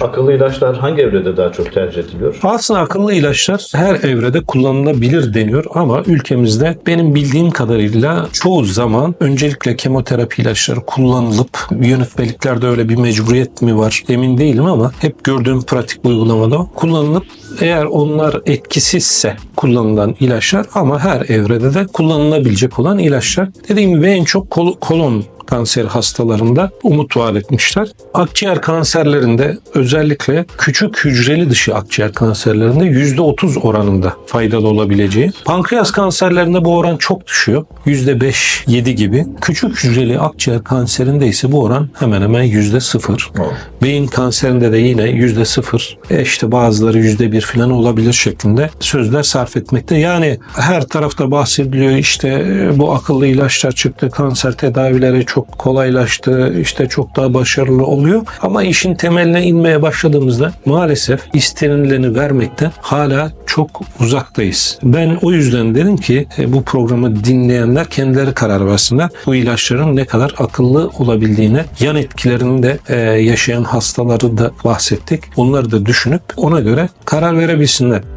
Akıllı ilaçlar hangi evrede daha çok tercih ediliyor? Aslında akıllı ilaçlar her evrede kullanılabilir deniyor ama ülkemizde benim bildiğim kadarıyla çoğu zaman öncelikle kemoterapi ilaçları kullanılıp yönetmeliklerde öyle bir mecburiyet mi var emin değilim ama hep gördüğüm pratik uygulamada kullanılıp eğer onlar etkisizse kullanılan ilaçlar ama her evrede de kullanılabilecek olan ilaçlar. Dediğim gibi en çok kol- kolon kanser hastalarında umut vaat etmişler. Akciğer kanserlerinde özellikle küçük hücreli dışı akciğer kanserlerinde %30 oranında faydalı olabileceği. Pankreas kanserlerinde bu oran çok düşüyor. %5-7 gibi. Küçük hücreli akciğer kanserinde ise bu oran hemen hemen %0. Beyin kanserinde de yine %0. E işte bazıları %1 falan olabilir şeklinde sözler sarf etmekte. Yani her tarafta bahsediliyor işte e, bu akıllı ilaçlar çıktı, kanser tedavileri çok kolaylaştı, işte çok daha başarılı oluyor. Ama işin temeline inmeye başladığımızda maalesef istenileni vermekten hala çok uzaktayız. Ben o yüzden dedim ki e, bu programı dinleyenler kendileri karar versinler. Bu ilaçların ne kadar akıllı olabildiğine, yan etkilerini de e, yaşayan hastaları da bahsettik. Onları da düşünüp ona göre karar verebilsinler.